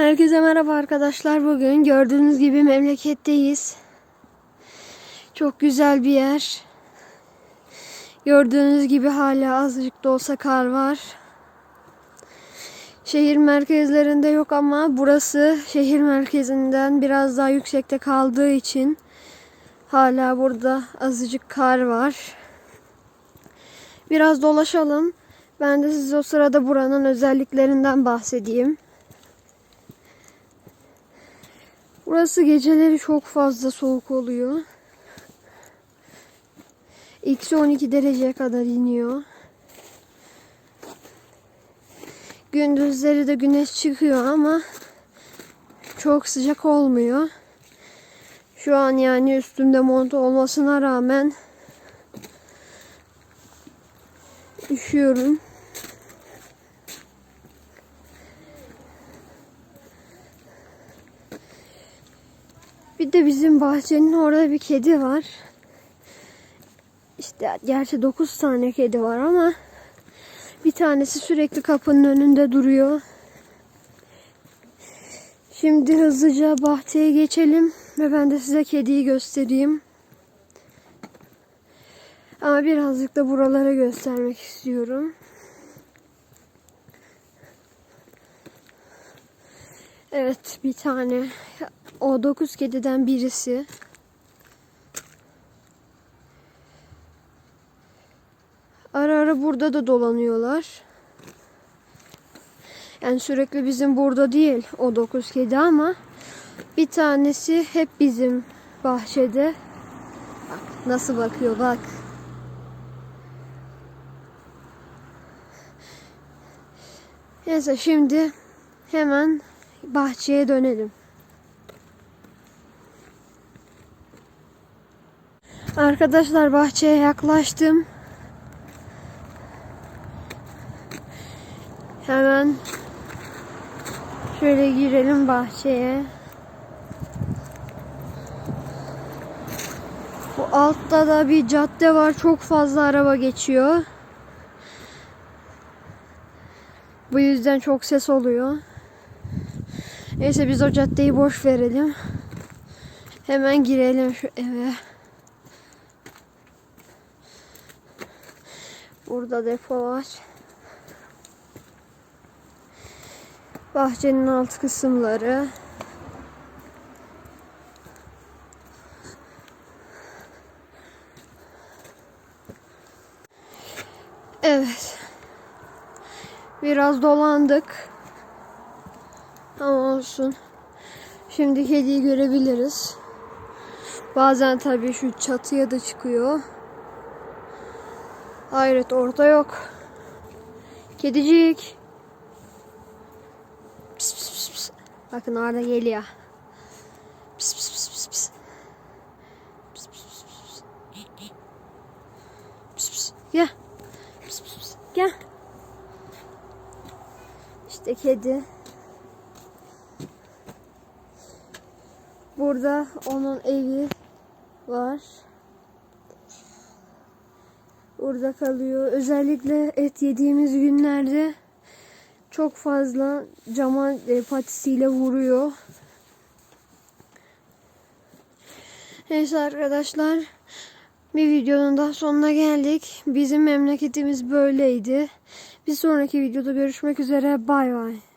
Herkese merhaba arkadaşlar. Bugün gördüğünüz gibi memleketteyiz. Çok güzel bir yer. Gördüğünüz gibi hala azıcık da olsa kar var. Şehir merkezlerinde yok ama burası şehir merkezinden biraz daha yüksekte kaldığı için hala burada azıcık kar var. Biraz dolaşalım. Ben de size o sırada buranın özelliklerinden bahsedeyim. Burası geceleri çok fazla soğuk oluyor. Eksi 12 dereceye kadar iniyor. Gündüzleri de güneş çıkıyor ama çok sıcak olmuyor. Şu an yani üstümde mont olmasına rağmen üşüyorum. Bir de bizim bahçenin orada bir kedi var. İşte gerçi 9 tane kedi var ama bir tanesi sürekli kapının önünde duruyor. Şimdi hızlıca bahçeye geçelim ve ben de size kediyi göstereyim. Ama birazcık da buraları göstermek istiyorum. Evet bir tane. O dokuz kediden birisi. Ara ara burada da dolanıyorlar. Yani sürekli bizim burada değil o dokuz kedi ama bir tanesi hep bizim bahçede. Bak nasıl bakıyor bak. Neyse şimdi hemen bahçeye dönelim. Arkadaşlar bahçeye yaklaştım. Hemen şöyle girelim bahçeye. Bu altta da bir cadde var. Çok fazla araba geçiyor. Bu yüzden çok ses oluyor. Neyse biz o caddeyi boş verelim. Hemen girelim şu eve. Burada depo var. Bahçenin alt kısımları. Evet. Biraz dolandık. Ama olsun. Şimdi kediyi görebiliriz. Bazen tabii şu çatıya da çıkıyor. Hayret orada yok. Kedicik. Pis pis pis pis. Bakın orada geliyor. Pis pis pis pis pis. Pis pis pis pis. Pis pis. Gel. Pis pis pis. Gel. İşte kedi. Burada onun evi var. Burada kalıyor. Özellikle et yediğimiz günlerde çok fazla cama e, patisiyle vuruyor. Neyse arkadaşlar bir videonun daha sonuna geldik. Bizim memleketimiz böyleydi. Bir sonraki videoda görüşmek üzere. Bay bay.